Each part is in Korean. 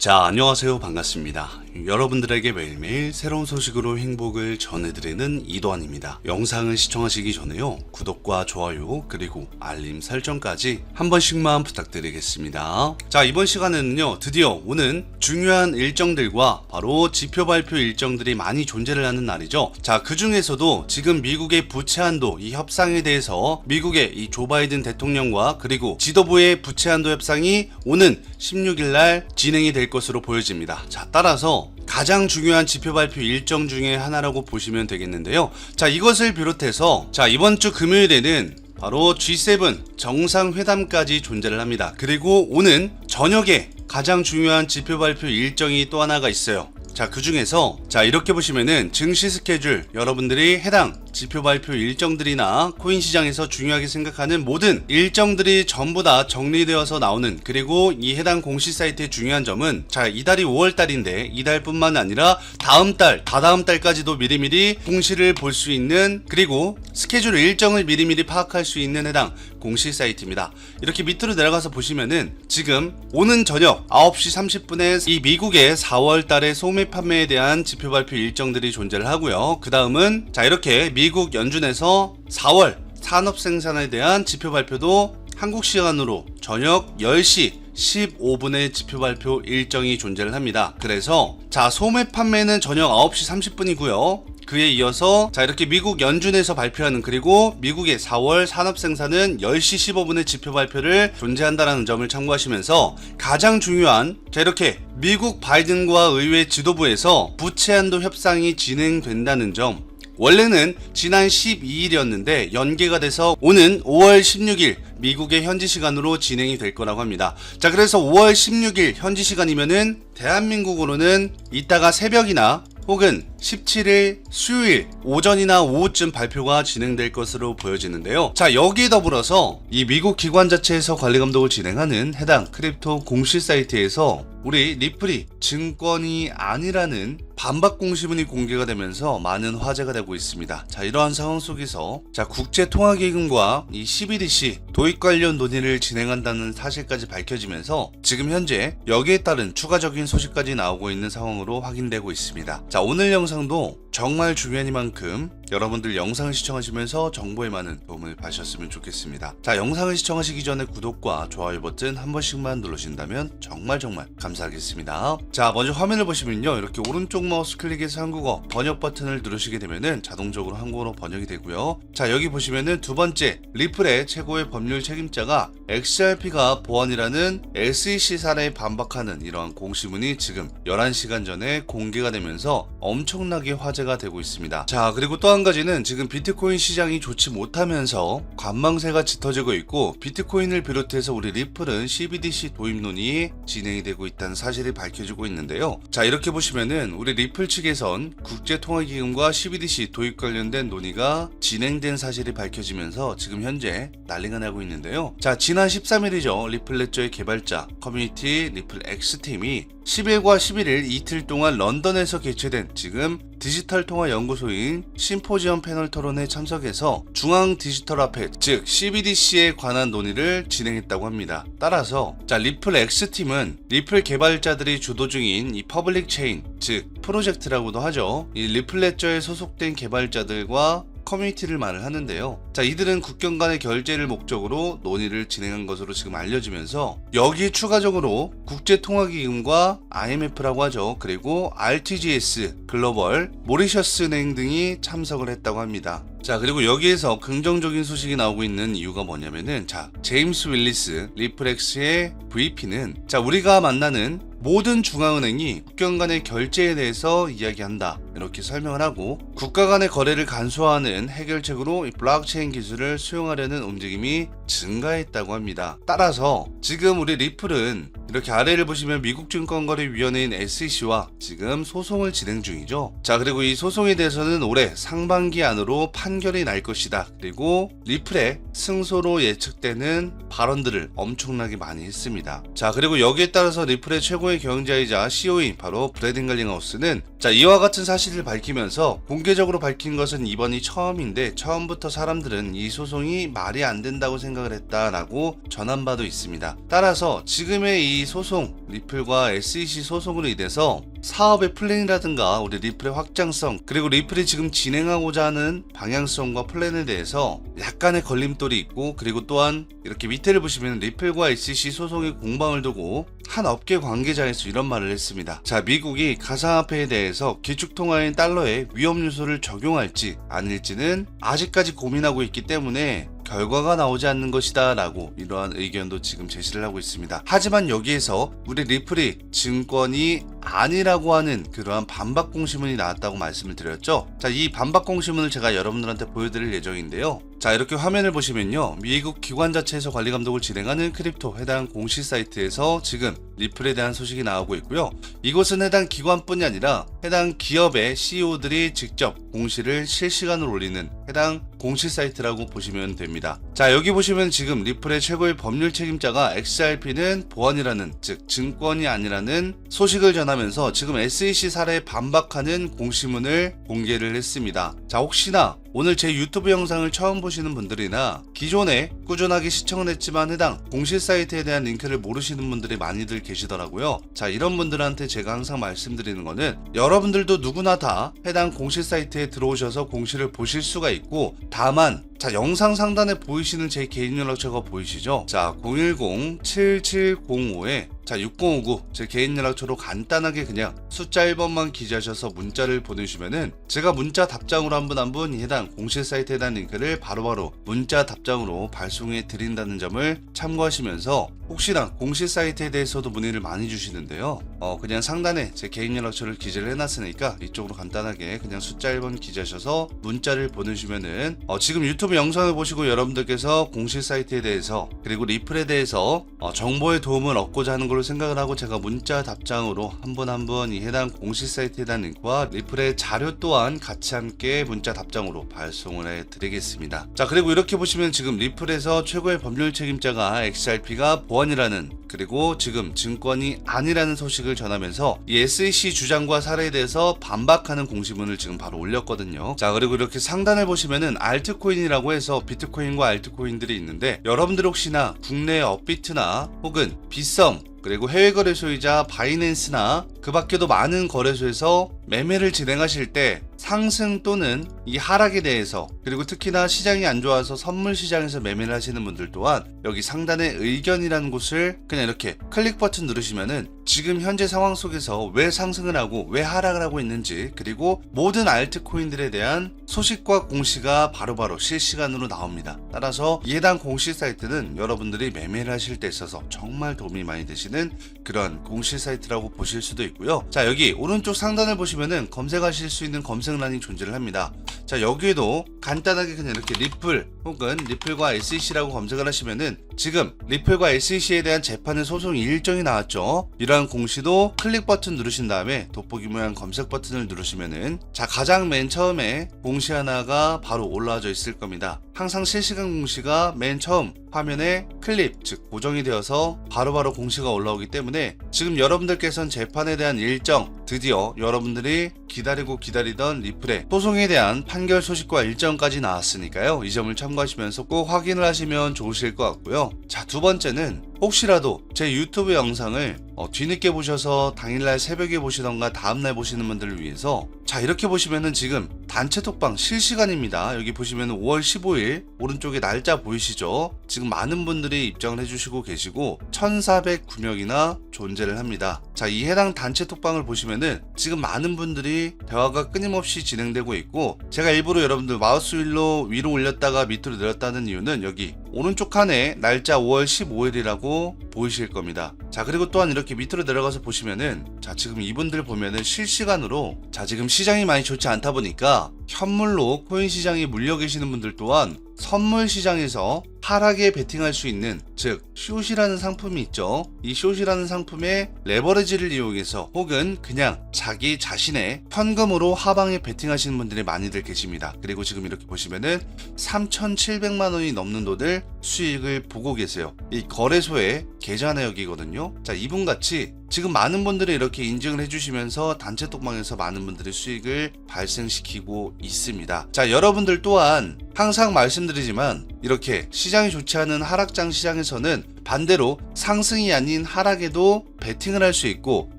자, 안녕하세요. 반갑습니다. 여러분들에게 매일매일 새로운 소식으로 행복을 전해드리는 이도환입니다. 영상을 시청하시기 전에요. 구독과 좋아요, 그리고 알림 설정까지 한 번씩만 부탁드리겠습니다. 자, 이번 시간에는요, 드디어 오는 중요한 일정들과 바로 지표 발표 일정들이 많이 존재를 하는 날이죠. 자, 그 중에서도 지금 미국의 부채 한도 이 협상에 대해서 미국의 이 조 바이든 대통령과 그리고 지도부의 부채 한도 협상이 오는 16일 날 진행이 될 것으로 보여집니다. 자, 따라서 가장 중요한 지표 발표 일정 중에 하나라고 보시면 되겠는데요. 자, 이것을 비롯해서 자, 이번 주 금요일에는 바로 G7 정상회담까지 존재를 합니다. 그리고 오는 저녁에 가장 중요한 지표 발표 일정이 또 하나가 있어요. 자, 그 중에서, 자, 이렇게 보시면은 증시 스케줄, 여러분들이 해당 지표 발표 일정들이나 코인 시장에서 중요하게 생각하는 모든 일정들이 전부 다 정리되어서 나오는, 그리고 이 해당 공시 사이트의 중요한 점은, 자, 이달이 5월달인데, 이달뿐만 아니라 다음 달, 다다음 달까지도 미리미리 공시를 볼 수 있는, 그리고 스케줄 일정을 미리미리 파악할 수 있는 해당 공시 사이트입니다. 이렇게 밑으로 내려가서 보시면은 지금 오는 저녁 9시 30분에 이 미국의 4월 달의 소매 판매에 대한 지표 발표 일정들이 존재를 하고요. 그 다음은 자 이렇게 미국 연준에서 4월 산업 생산에 대한 지표 발표도 한국 시간으로 저녁 10시 15분의 지표 발표 일정이 존재를 합니다. 그래서 자 소매 판매는 저녁 9시 30분이고요. 그에 이어서 자 이렇게 미국 연준에서 발표하는 그리고 미국의 4월 산업 생산은 10시 15분의 지표 발표를 존재한다라는 점을 참고하시면서 가장 중요한 자 이렇게 미국 바이든과 의회 지도부에서 부채 한도 협상이 진행된다는 점 원래는 지난 12일이었는데 연계가 돼서 오는 5월 16일 미국의 현지 시간으로 진행이 될 거라고 합니다. 자, 그래서 5월 16일 현지 시간이면은 대한민국으로는 이따가 새벽이나 혹은 17일 수요일 오전이나 오후쯤 발표가 진행될 것으로 보여지는데요. 자, 여기에 더불어서 이 미국 기관 자체에서 관리 감독을 진행하는 해당 크립토 공시 사이트에서 우리 리플이 증권이 아니라는 반박 공시문이 공개가 되면서 많은 화제가 되고 있습니다. 자, 이러한 상황 속에서 자, 국제통화기금과 이 CBDC 도입 관련 논의를 진행한다는 사실까지 밝혀지면서 지금 현재 여기에 따른 추가적인 소식까지 나오고 있는 상황으로 확인되고 있습니다. 자, 오늘 영상 도 정말 중요하니만큼 여러분들 영상을 시청하시면서 정보에 많은 도움을 받으셨으면 좋겠습니다. 자, 영상을 시청하시기 전에 구독과 좋아요 버튼 한 번씩만 누르신다면 정말 정말 감사하겠습니다. 자, 먼저 화면을 보시면요. 이렇게 오른쪽 마우스 클릭해서 한국어 번역 버튼을 누르시게 되면은 자동적으로 한국어로 번역이 되고요. 자, 여기 보시면은 두 번째 리플의 최고의 법률 책임자가 XRP가 보안이라는 SEC 사례에 반박하는 이러한 공시문이 지금 11시간 전에 공개가 되면서 엄청 나게 화제가 되고 있습니다. 자, 그리고 또 한 가지는 지금 비트코인 시장이 좋지 못하면서 관망세가 짙어지고 있고 비트코인을 비롯해서 우리 리플은 CBDC 도입 논의 진행이 되고 있다는 사실이 밝혀지고 있는데요. 자, 이렇게 보시면은 우리 리플 측에선 국제통화기금과 CBDC 도입 관련된 논의가 진행된 사실이 밝혀지면서 지금 현재 난리가 나고 있는데요. 자, 지난 13일이죠. 리플레저의 개발자 커뮤니티 리플 X팀이 10일과 11일 이틀 동안 런던에서 개최된 지금 디지털 통화 연구소인 심포지엄 패널 토론에 참석해서 중앙 디지털 화폐 즉 CBDC에 관한 논의를 진행했다고 합니다. 따라서 자 리플 X팀은 리플 개발자들이 주도 중인 이 퍼블릭 체인 즉 프로젝트라고도 하죠. 이 리플레저에 소속된 개발자들과 커뮤니티를 말을 하는데요. 자, 이들은 국경 간의 결제를 목적으로 논의를 진행한 것으로 지금 알려지면서 여기에 추가적으로 국제통화기금과 IMF라고 하죠. 그리고 RTGS 글로벌, 모리셔스 은행 등이 참석을 했다고 합니다. 자, 그리고 여기에서 긍정적인 소식이 나오고 있는 이유가 뭐냐면은 자, 제임스 윌리스 리플렉스의 VP는 자, 우리가 만나는 모든 중앙은행이 국경 간의 결제에 대해서 이야기한다. 이렇게 설명을 하고 국가 간의 거래를 간소화하는 해결책으로 이 블록체인 기술을 수용하려는 움직임이 증가했다고 합니다. 따라서 지금 우리 리플은 이렇게 아래를 보시면 미국 증권거래위원회인 SEC와 지금 소송을 진행 중이죠. 자, 그리고 이 소송에 대해서는 올해 상반기 안으로 판결이 날 것이다. 그리고 리플의 승소로 예측되는 발언들을 엄청나게 많이 했습니다. 자, 그리고 여기에 따라서 리플의 최고의 경영자이자 CEO인 바로 브래든 갈링하우스는 자, 이와 같은 사실 사실을 밝히면서 공개적으로 밝힌 것은 이번이 처음인데 처음부터 사람들은 이 소송이 말이 안 된다고 생각을 했다라고 전한 바도 있습니다. 따라서 지금의 이 소송 리플과 SEC 소송으로 인해서 사업의 플랜이라든가 우리 리플의 확장성 그리고 리플이 지금 진행하고자 하는 방향성과 플랜에 대해서 약간의 걸림돌이 있고 그리고 또한 이렇게 밑에를 보시면 리플과 SEC 소송의 공방을 두고 한 업계 관계자에서 이런 말을 했습니다. 자, 미국이 가상화폐에 대해서 기축통화인 달러에 위험 요소를 적용할지 아닐지는 아직까지 고민하고 있기 때문에 결과가 나오지 않는 것이다 라고 이러한 의견도 지금 제시를 하고 있습니다. 하지만 여기에서 우리 리플이 증권이 아니라고 하는 그러한 반박 공시문이 나왔다고 말씀을 드렸죠. 자, 이 반박 공시문을 제가 여러분들한테 보여드릴 예정인데요. 자, 이렇게 화면을 보시면요. 미국 기관 자체에서 관리 감독을 진행하는 크립토 해당 공시 사이트에서 지금 리플에 대한 소식이 나오고 있고요. 이곳은 해당 기관뿐이 아니라 해당 기업의 CEO들이 직접 공시를 실시간으로 올리는 해당 공시 사이트라고 보시면 됩니다. 자, 여기 보시면 지금 리플의 최고의 법률 책임자가 XRP는 보안이라는 즉 증권이 아니라는 소식을 전하면서 지금 SEC 사례에 반박하는 공시문을 공개를 했습니다. 자, 혹시나 오늘 제 유튜브 영상을 처음 보시는 분들이나 기존에 꾸준하게 시청을 했지만 해당 공시 사이트에 대한 링크를 모르시는 분들이 많이들 계시더라고요. 자, 이런 분들한테 제가 항상 말씀드리는 거는 여러분들도 누구나 다 해당 공시 사이트에 들어오셔서 공시를 보실 수가 있고 다만 자, 영상 상단에 보이시는 제 개인 연락처가 보이시죠? 자, 010-7705에 자, 6059, 제 개인 연락처로 간단하게 그냥 숫자 1번만 기재하셔서 문자를 보내주시면은 제가 문자 답장으로 한 분 한 분 해당 공식 사이트에 대한 링크를 바로바로 문자 답장으로 발송해 드린다는 점을 참고하시면서 혹시나 공식 사이트에 대해서도 문의를 많이 주시는데요. 어, 그냥 상단에 제 개인 연락처를 기재를 해놨으니까 이쪽으로 간단하게 그냥 숫자 1번 기재하셔서 문자를 보내주시면은 어, 지금 유튜브 영상을 보시고 여러분들께서 공식 사이트에 대해서 그리고 리플에 대해서 어, 정보의 도움을 얻고자 하는 걸로 생각을 하고 제가 문자 답장으로 한분한분이 해당 공식 사이트에 대한 링크와 리플의 자료 또한 같이 함께 문자 답장으로 발송을 해 드리겠습니다. 자 그리고 이렇게 보시면 지금 리플에서 최고의 법률 책임자가 XRP가 보안 이라는 그리고 지금 증권이 아니라는 소식을 전하면서 이 SEC 주장과 사례에 대해서 반박하는 공시문을 지금 바로 올렸거든요. 자 그리고 이렇게 상단을 보시면은 알트코인이라고 해서 비트코인과 알트코인들이 있는데 여러분들 혹시나 국내 업비트나 혹은 비썸 그리고 해외 거래소이자 바이낸스나 그 밖에도 많은 거래소에서 매매를 진행하실 때 상승 또는 이 하락에 대해서 그리고 특히나 시장이 안 좋아서 선물 시장에서 매매를 하시는 분들 또한 여기 상단에 의견이라는 곳을 그냥 이렇게 클릭 버튼 누르시면은 지금 현재 상황 속에서 왜 상승을 하고 왜 하락을 하고 있는지 그리고 모든 알트코인들에 대한 소식과 공시가 바로바로 실시간으로 나옵니다. 따라서 이 해당 공시 사이트는 여러분들이 매매를 하실 때 있어서 정말 도움이 많이 되시는 그런 공시 사이트라고 보실 수도 있고요. 자 여기 오른쪽 상단을 보시면은 검색하실 수 있는 검색란이 존재를 합니다. 자 여기에도 간단하게 그냥 이렇게 리플 혹은 리플과 SEC라고 검색을 하시면은 지금 리플과 SEC에 대한 재판의 소송 일정이 나왔죠. 이러한 공시도 클릭 버튼 누르신 다음에 돋보기 모양 검색 버튼을 누르시면은 자 가장 맨 처음에 공시 하나가 바로 올라와져 있을 겁니다. 항상 실시간 공시가 맨 처음 화면에 클립 즉 고정이 되어서 바로바로 공시가 올라오기 때문에 지금 여러분들께서는 재판에 대한 일정 드디어 여러분들이 기다리고 기다리던 리플의 소송에 대한 판결 소식과 일정까지 나왔으니까요. 이 점을 참고하시면서 꼭 확인을 하시면 좋으실 것 같고요. 자, 두 번째는 혹시라도 제 유튜브 영상을 어, 뒤늦게 보셔서 당일날 새벽에 보시던가 다음날 보시는 분들을 위해서 자 이렇게 보시면은 지금 단체 톡방 실시간입니다. 여기 보시면은 5월 15일 오른쪽에 날짜 보이시죠? 지금 많은 분들이 입장을 해주시고 계시고 1409명이나 존재를 합니다. 자 이 해당 단체 톡방을 보시면은 지금 많은 분들이 대화가 끊임없이 진행되고 있고 제가 일부러 여러분들 마우스 휠로 위로 올렸다가 밑으로 내렸다는 이유는 여기 오른쪽 칸에 날짜 5월 15일이라고 보이실 겁니다. 자, 그리고 또한 이렇게 밑으로 내려가서 보시면은 자, 지금 이분들 보면은 실시간으로 자, 지금 시장이 많이 좋지 않다 보니까 현물로 코인 시장에 물려 계시는 분들 또한 선물 시장에서 하락에 베팅할 수 있는 즉 숏이라는 상품이 있죠. 이 숏이라는 상품의 레버리지를 이용해서 혹은 그냥 자기 자신의 현금으로 하방에 베팅하시는 분들이 많이들 계십니다. 그리고 지금 이렇게 보시면은 3,700만 원이 넘는 돈을 수익을 보고 계세요. 이 거래소의 계좌 내역이거든요. 자, 이분 같이 지금 많은 분들이 이렇게 인증을 해주시면서 단체 톡방에서 많은 분들이 수익을 발생시키고 있습니다. 자, 여러분들 또한 항상 말씀드리지만 이렇게 시장이 좋지 않은 하락장 시장에서는 반대로 상승이 아닌 하락에도 베팅을 할 수 있고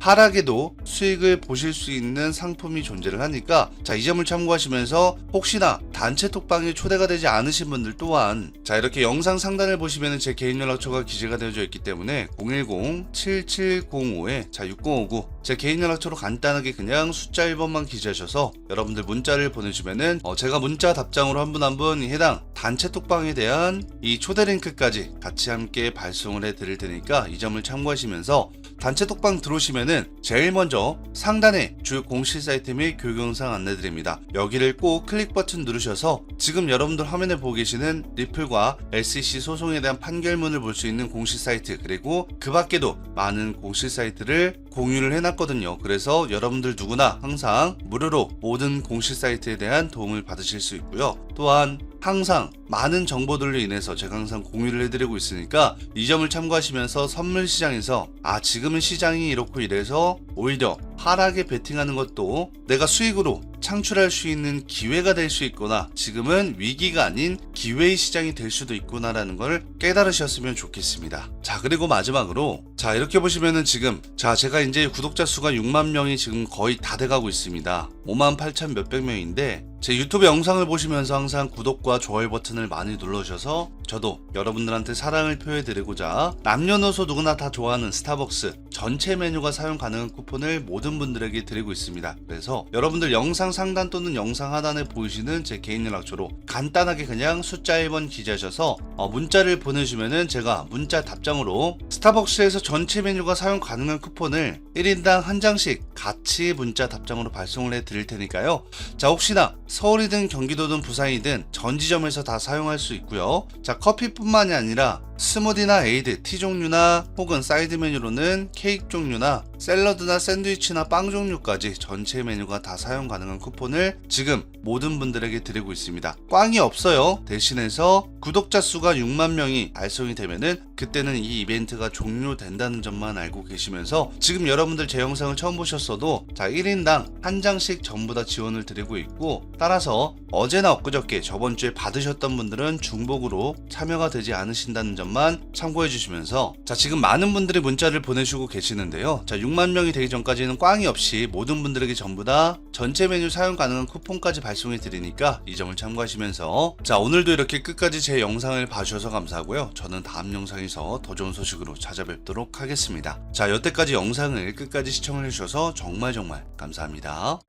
하락에도 수익을 보실 수 있는 상품이 존재를 하니까 자 이 점을 참고하시면서 혹시나 단체 톡방에 초대가 되지 않으신 분들 또한 자 이렇게 영상 상단을 보시면 제 개인 연락처가 기재가 되어져 있기 때문에 010-7705에 자 6059 제 개인 연락처로 간단하게 그냥 숫자 1번만 기재하셔서 여러분들 문자를 보내주면은 어, 제가 문자 답장으로 한 분 한 분 해당 단체 톡방에 대한 이 초대 링크까지 같이 함께 발송을 해 드릴 테니까 이 점을 참고하시면서 단체 톡방 들어오시면은 제일 먼저 상단에 주 공식 사이트 및 교육 영상 안내 드립니다. 여기를 꼭 클릭 버튼 누르셔서 지금 여러분들 화면에 보고 계시는 리플과 SEC 소송에 대한 판결문을 볼 수 있는 공식 사이트 그리고 그 밖에도 많은 공식 사이트를 공유를 해놨거든요. 그래서 여러분들 누구나 항상 무료로 모든 공식 사이트에 대한 도움을 받으실 수 있고요. 또한 항상 많은 정보들로 인해서 제가 항상 공유를 해드리고 있으니까 이 점을 참고하시면서 선물 시장에서 아 지금은 시장이 이렇고 이래서 오히려 하락에 베팅하는 것도 내가 수익으로 창출할 수 있는 기회가 될 수 있구나 지금은 위기가 아닌 기회의 시장이 될 수도 있구나라는 걸 깨달으셨으면 좋겠습니다. 자 그리고 마지막으로 자 이렇게 보시면은 지금 자 제가 이제 구독자 수가 6만 명이 지금 거의 다 돼가고 있습니다. 5만 8천 몇백 명인데 제 유튜브 영상을 보시면서 항상 구독과 좋아요 버튼을 많이 눌러주셔서 저도 여러분들한테 사랑을 표해드리고자 남녀노소 누구나 다 좋아하는 스타벅스 전체 메뉴가 사용 가능한 쿠폰을 모든 분들에게 드리고 있습니다. 그래서 여러분들 영상 상단 또는 영상 하단에 보이시는 제 개인 연락처로 간단하게 그냥 숫자 1번 기재하셔서 어, 문자를 보내주면은 제가 문자 답장으로 스타벅스에서 전체 메뉴가 사용 가능한 쿠폰을 1인당 한 장씩 같이 문자 답장으로 발송을 해 드릴 테니까요. 자 혹시나 서울이든 경기도든 부산이든 전 지점에서 다 사용할 수 있고요. 자 커피뿐만이 아니라 스무디나 에이드, 티 종류나 혹은 사이드 메뉴로는 케이크 종류나 샐러드나 샌드위치나 빵 종류까지 전체 메뉴가 다 사용 가능한 쿠폰을 지금 모든 분들에게 드리고 있습니다. 꽝이 없어요. 대신해서 구독자 수가 6만 명이 발송이 되면은 그때는 이 이벤트가 종료된다는 점만 알고 계시면서 지금 여러분들 제 영상을 처음 보셨어도 자 1인당 한 장씩 전부 다 지원을 드리고 있고 따라서 어제나 엊그저께 저번 주에 받으셨던 분들은 중복으로 참여가 되지 않으신다는 점만 참고해 주시면서 자 지금 많은 분들이 문자를 보내주고 계시는데요. 자 6만 명이 되기 전까지는 꽝이 없이 모든 분들에게 전부 다 전체 메뉴 사용 가능한 쿠폰까지 발송해 드리니까 이 점을 참고하시면서 자 오늘도 이렇게 끝까지 제 영상을 봐주셔서 감사하고요. 저는 다음 영상에서 더 좋은 소식으로 찾아뵙도록 하겠습니다. 자 여태까지 영상을 끝까지 시청해 주셔서 정말 정말 감사합니다